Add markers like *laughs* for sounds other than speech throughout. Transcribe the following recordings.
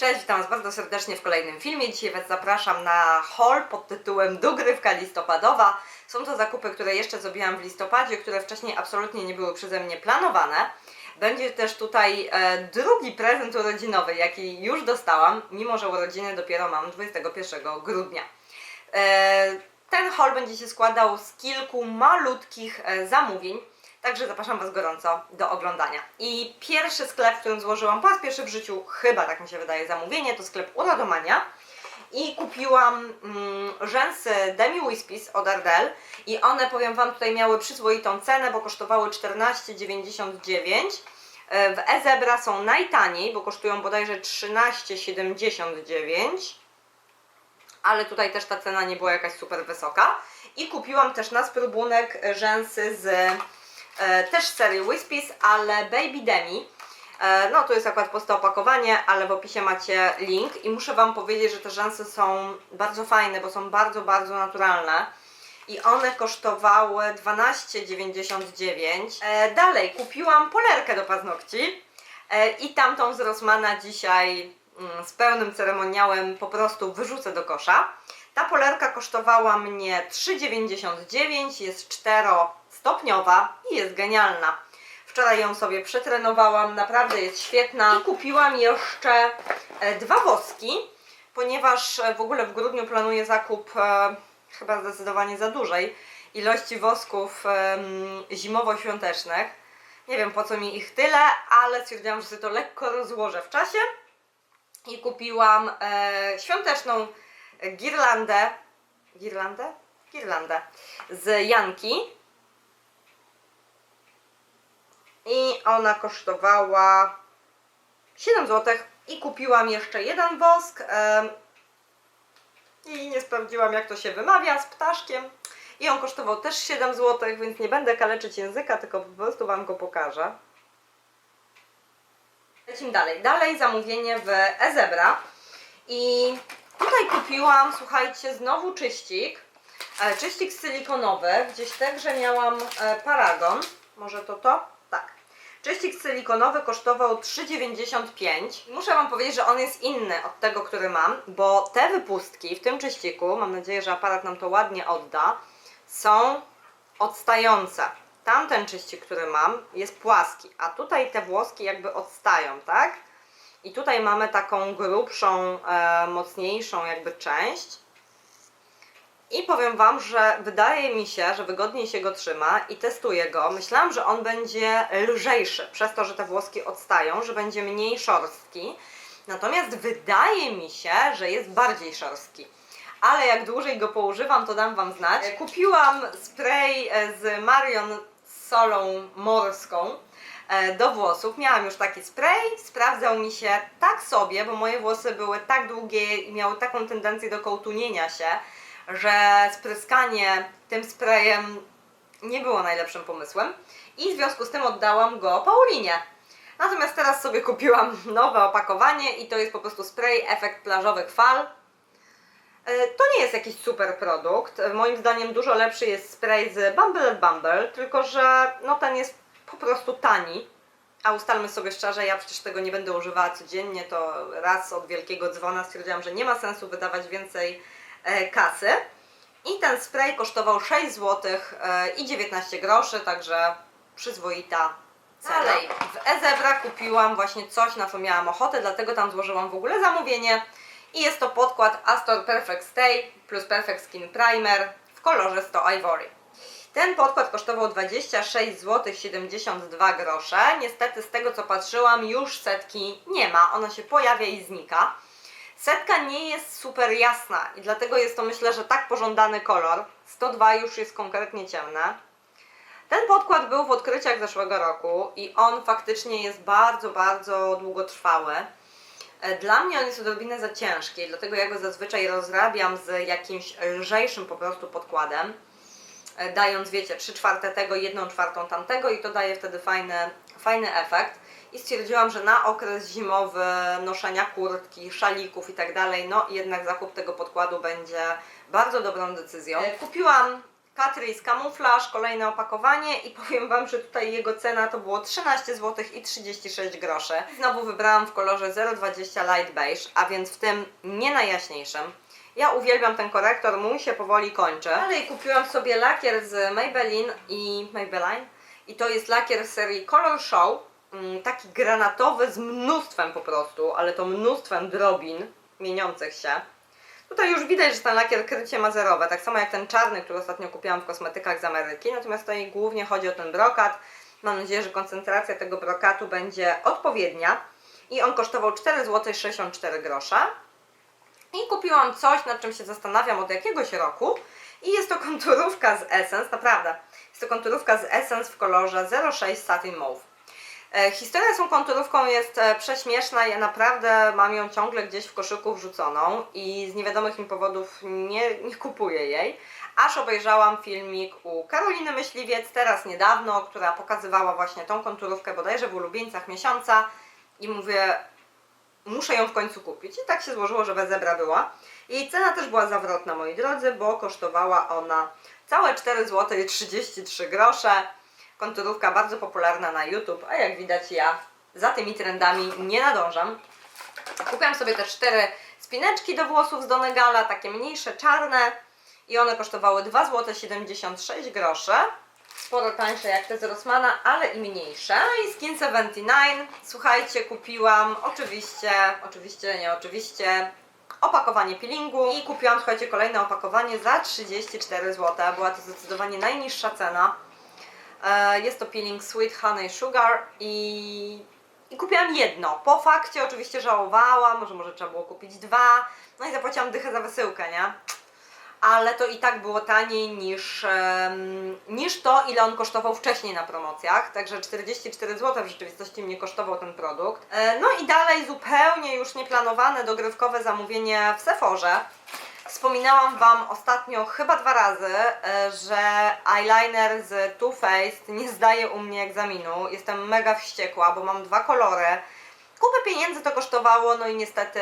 Cześć, witam Was bardzo serdecznie w kolejnym filmie. Dzisiaj Was zapraszam na haul pod tytułem Dogrywka listopadowa. Są to zakupy, które jeszcze zrobiłam w listopadzie, które wcześniej absolutnie nie były przeze mnie planowane. Będzie też tutaj e, drugi prezent urodzinowy, jaki już dostałam, mimo że urodziny dopiero mam 21 grudnia. E, ten haul będzie się składał z kilku malutkich e, zamówień, także zapraszam Was gorąco do oglądania. I pierwszy sklep, w którym złożyłam po raz pierwszy w życiu, chyba tak mi się wydaje, zamówienie, to sklep Urodomania. I kupiłam mm, rzęsy Demi Wispis od Ardell i one, powiem Wam, tutaj miały przyzwoitą cenę, bo kosztowały 14,99. E, W Ezebra są najtaniej, bo kosztują bodajże 13,79 ale tutaj też ta cena nie była jakaś super wysoka. I kupiłam też na spróbunek rzęsy z też z serii Wispis, ale Baby Demi. E, no to jest akurat puste opakowanie, ale w opisie macie link i muszę Wam powiedzieć, że te rzęsy są bardzo fajne, bo są bardzo, bardzo naturalne. I one kosztowały 12,99. E, dalej kupiłam polerkę do paznokci e, i tamtą z Rossmana dzisiaj mm, z pełnym ceremoniałem po prostu wyrzucę do kosza. Ta polerka kosztowała mnie 3,99, jest czterostopniowa i jest genialna. Wczoraj ją sobie przetrenowałam, naprawdę jest świetna. I kupiłam jeszcze e, dwa woski, ponieważ e, w ogóle w grudniu planuję zakup e, chyba zdecydowanie za dużej ilości wosków zimowo-świątecznych. Nie wiem po co mi ich tyle, ale stwierdziłam, że sobie to lekko rozłożę w czasie i kupiłam e, świąteczną girlandę. Girlandę? Girlandę z Janki. I ona kosztowała 7 zł. I kupiłam jeszcze jeden wosk. I nie sprawdziłam, jak to się wymawia z ptaszkiem. I on kosztował też 7 zł, więc nie będę kaleczyć języka, tylko po prostu Wam go pokażę. Lecimy dalej. Dalej zamówienie w Ezebra. I tutaj kupiłam, słuchajcie, znowu czyścik. E, Czyścik silikonowy. Gdzieś także miałam e, paragon. Może to to? Czyścik silikonowy kosztował 3,95. Muszę Wam powiedzieć, że on jest inny od tego, który mam, bo te wypustki w tym czyściku, mam nadzieję, że aparat nam to ładnie odda, są odstające. Tamten czyścik, który mam, jest płaski, a tutaj te włoski jakby odstają, tak? I tutaj mamy taką grubszą, e, mocniejszą jakby część. I powiem Wam, że wydaje mi się, że wygodniej się go trzyma i testuję go. Myślałam, że on będzie lżejszy, przez to, że te włoski odstają, że będzie mniej szorstki. Natomiast wydaje mi się, że jest bardziej szorstki. Ale jak dłużej go poużywam, to dam Wam znać. Kupiłam spray e, z Marion solą morską e, do włosów. Miałam już taki spray, sprawdzał mi się tak sobie, bo moje włosy były tak długie i miały taką tendencję do kołtunienia się, że spryskanie tym sprayem nie było najlepszym pomysłem i w związku z tym oddałam go Paulinie. Natomiast teraz sobie kupiłam *laughs* nowe opakowanie i to jest po prostu spray efekt plażowych fal. E, To nie jest jakiś super produkt. Moim zdaniem dużo lepszy jest spray z Bumble Bumble, tylko że no ten jest po prostu tani. A ustalmy sobie szczerze, ja przecież tego nie będę używała codziennie, to raz od wielkiego dzwona stwierdziłam, że nie ma sensu wydawać więcej kasy. I ten spray kosztował 6 zł e, i 19 groszy, także przyzwoita cena. Dalej, w Ezebra kupiłam właśnie coś, na co miałam ochotę, dlatego tam złożyłam w ogóle zamówienie. I jest to podkład Astor Perfect Stay plus Perfect Skin Primer w kolorze 100 Ivory. Ten podkład kosztował 26 zł 72 grosze. Niestety z tego co patrzyłam już setki nie ma, ona się pojawia i znika. Setka nie jest super jasna i dlatego jest to myślę, że tak pożądany kolor. 102 już jest konkretnie ciemne. Ten podkład był w odkryciach zeszłego roku i on faktycznie jest bardzo, bardzo długotrwały. E, Dla mnie on jest odrobinę za ciężki, dlatego ja go zazwyczaj rozrabiam z jakimś lżejszym po prostu podkładem, e, dając, wiecie, 3 czwarte tego, 1 czwartą tamtego i to daje wtedy fajny, fajny efekt. I stwierdziłam, że na okres zimowy noszenia kurtki, szalików i tak dalej, no jednak zakup tego podkładu będzie bardzo dobrą decyzją. E, Kupiłam Catrice Camouflage, kolejne opakowanie i powiem Wam, że tutaj jego cena to było 13 zł i 36 groszy. Znowu wybrałam w kolorze 020 Light Beige, a więc w tym nie najjaśniejszym. Ja uwielbiam ten korektor, mój się powoli kończy. Dalej kupiłam sobie lakier z Maybelline i Maybelline i to jest lakier z serii Color Show. Mm, Taki granatowy z mnóstwem po prostu, ale to mnóstwem drobin mieniących się. Tutaj już widać, że ten lakier krycie ma zerowe, tak samo jak ten czarny, który ostatnio kupiłam w kosmetykach z Ameryki. Natomiast tutaj głównie chodzi o ten brokat. Mam nadzieję, że koncentracja tego brokatu będzie odpowiednia. I on kosztował 4 zł 64 grosze. I kupiłam coś, nad czym się zastanawiam od jakiegoś roku. I jest to konturówka z Essence, naprawdę. Jest to konturówka z Essence w kolorze 06 Satin Mauve. E, Historia z tą konturówką jest e, prześmieszna. Ja naprawdę mam ją ciągle gdzieś w koszyku wrzuconą i z niewiadomych mi powodów nie, nie kupuję jej. Aż obejrzałam filmik u Karoliny Myśliwiec teraz niedawno, która pokazywała właśnie tą konturówkę bodajże w ulubieńcach miesiąca i mówię, muszę ją w końcu kupić. I tak się złożyło, że Bezebra była. Jej cena też była zawrotna, moi drodzy, bo kosztowała ona całe 4 zł i 33 grosze. Konturówka bardzo popularna na YouTube, a jak widać ja za tymi trendami nie nadążam. Kupiłam sobie te cztery spineczki do włosów z Donegala, takie mniejsze, czarne i one kosztowały 2 zł 76 groszy. Sporo tańsze jak te z Rossmana, ale i mniejsze. No i Skin 79, słuchajcie, kupiłam oczywiście, oczywiście, nie oczywiście, opakowanie peelingu i kupiłam, słuchajcie, kolejne opakowanie za 34 zł. Była to zdecydowanie najniższa cena. E, Jest to peeling Sweet Honey Sugar i, i kupiłam jedno. Po fakcie oczywiście żałowałam, może może trzeba było kupić dwa. No i zapłaciłam dychę za wysyłkę, nie? Ale to i tak było taniej niż, niż to, ile on kosztował wcześniej na promocjach. Także 44 zł w rzeczywistości mnie kosztował ten produkt. E, No i dalej zupełnie już nieplanowane dogrywkowe zamówienie w Sephorze. Wspominałam Wam ostatnio chyba dwa razy, e, że eyeliner z Too Faced nie zdaje u mnie egzaminu. Jestem mega wściekła, bo mam dwa kolory. Kupę pieniędzy to kosztowało, no i niestety,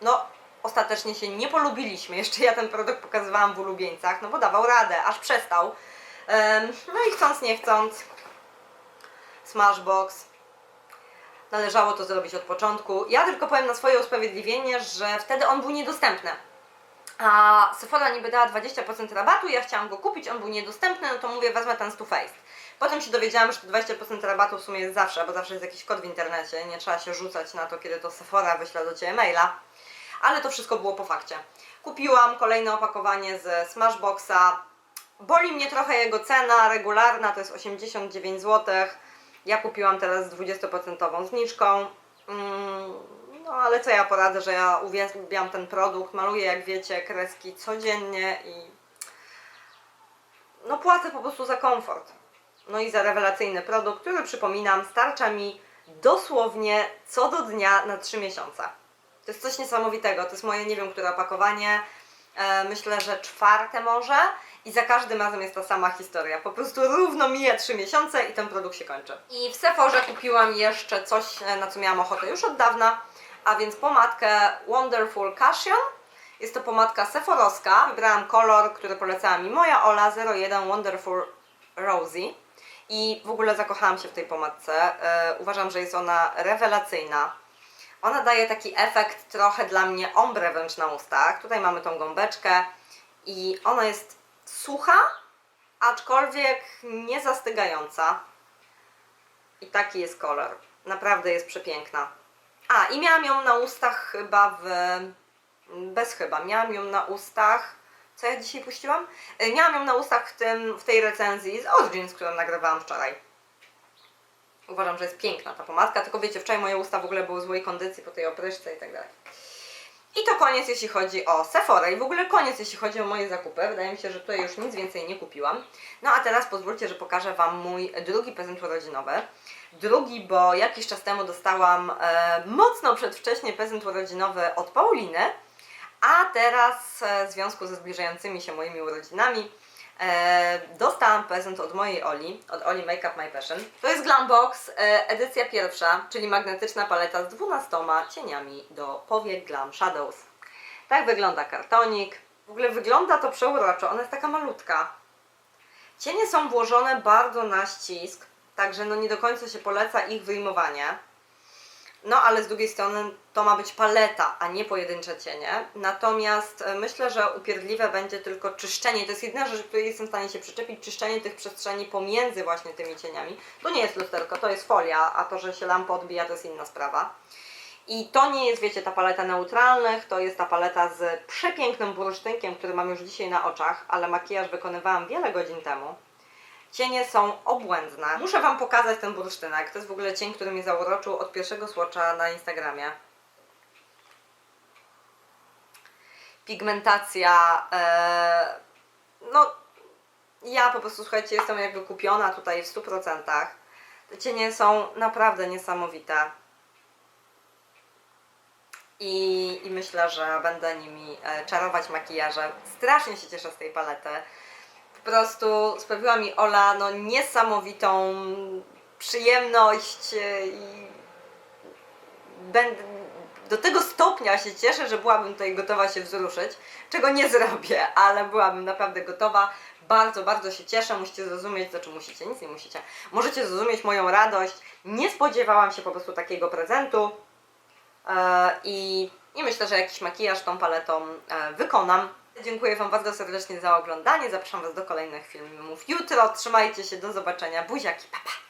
no ostatecznie się nie polubiliśmy. *laughs* Jeszcze ja ten produkt pokazywałam w ulubieńcach, no bo dawał radę, aż przestał. No i chcąc nie chcąc, Smashbox, należało to zrobić od początku. Ja tylko powiem na swoje usprawiedliwienie, że wtedy on był niedostępny. A Sephora niby dała 20% rabatu, ja chciałam go kupić, on był niedostępny, no to mówię, wezmę ten Too Faced. Potem się dowiedziałam, że to 20% rabatu w sumie jest zawsze, bo zawsze jest jakiś kod w internecie, nie trzeba się rzucać na to, kiedy to Sephora wyśle do Ciebie maila. Ale to wszystko było po fakcie. Kupiłam kolejne opakowanie z Smashboxa. Boli mnie trochę jego cena regularna, to jest 89 zł. Ja kupiłam teraz z 20% zniżką. Mm, No ale co ja poradzę, że ja uwielbiam ten produkt, maluję jak wiecie kreski codziennie i no płacę po prostu za komfort. No i za rewelacyjny produkt, który przypominam starcza mi dosłownie co do dnia na 3 miesiące. To jest coś niesamowitego, to jest moje nie wiem które opakowanie, e, myślę, że czwarte może i za każdym razem jest ta sama historia. Po prostu równo mija 3 miesiące i ten produkt się kończy. I w Sephorze kupiłam jeszcze coś, e, na co miałam ochotę już od dawna, a więc pomadkę Wonderful Cushion. Jest to pomadka seforowska. Wybrałam kolor, który polecała mi moja Ola 01 Wonderful Rosy. I w ogóle zakochałam się w tej pomadce. E, uważam, że jest ona rewelacyjna. Ona daje taki efekt trochę dla mnie ombre wręcz na ustach. Tutaj mamy tą gąbeczkę i ona jest sucha, aczkolwiek nie zastygająca. I taki jest kolor. Naprawdę jest przepiękna. A, i miałam ją na ustach chyba w... Bez chyba. Miałam ją na ustach... Co ja dzisiaj puściłam? E, Miałam ją na ustach w, tym, w tej recenzji z Origins, którą nagrywałam wczoraj. Uważam, że jest piękna ta pomadka, tylko wiecie, wczoraj moje usta w ogóle były w złej kondycji po tej opryszce i tak dalej. I to koniec, jeśli chodzi o Sephora i w ogóle koniec, jeśli chodzi o moje zakupy. Wydaje mi się, że tutaj już nic więcej nie kupiłam. No a teraz pozwólcie, że pokażę Wam mój drugi prezent urodzinowy. Drugi, bo jakiś czas temu dostałam e, mocno przedwcześnie prezent urodzinowy od Pauliny, a teraz e, w związku ze zbliżającymi się moimi urodzinami dostałam prezent od mojej Oli, od Oli Makeup My Passion. To jest Glambox, e, edycja pierwsza, czyli magnetyczna paleta z 12 cieniami do powiek Glam Shadows. Tak wygląda kartonik. W ogóle wygląda to przeuroczo, ona jest taka malutka. Cienie są włożone bardzo na ścisk, także no nie do końca się poleca ich wyjmowanie. No ale z drugiej strony to ma być paleta, a nie pojedyncze cienie. Natomiast e, myślę, że upierdliwe będzie tylko czyszczenie. To jest jedyna rzecz, której jestem w stanie się przyczepić, czyszczenie tych przestrzeni pomiędzy właśnie tymi cieniami. To nie jest lusterko, to jest folia, a to, że się lampa odbija, to jest inna sprawa. I to nie jest, wiecie, ta paleta neutralnych, to jest ta paleta z przepięknym bursztynkiem, który mam już dzisiaj na oczach, ale makijaż wykonywałam wiele godzin temu. Cienie są obłędne. Muszę Wam pokazać ten bursztynek. To jest w ogóle cień, który mnie zauroczył od pierwszego słocza na Instagramie. Pigmentacja. E, no, ja po prostu, słuchajcie, jestem jakby kupiona tutaj w 100%. Te cienie są naprawdę niesamowite. I, I myślę, że będę nimi e, czarować makijaże. Strasznie się cieszę z tej palety po prostu sprawiła mi Ola no, niesamowitą przyjemność e, i do tego stopnia się cieszę, że byłabym tutaj gotowa się wzruszyć, czego nie zrobię, ale byłabym naprawdę gotowa. Bardzo, bardzo się cieszę. Musicie zrozumieć, znaczy musicie, nic nie musicie. Możecie zrozumieć moją radość. Nie spodziewałam się po prostu takiego prezentu. E, I, I myślę, że jakiś makijaż tą paletą e, wykonam. Dziękuję Wam bardzo serdecznie za oglądanie. Zapraszam Was do kolejnych filmów jutro. Trzymajcie się, do zobaczenia. Buziaki, pa, pa.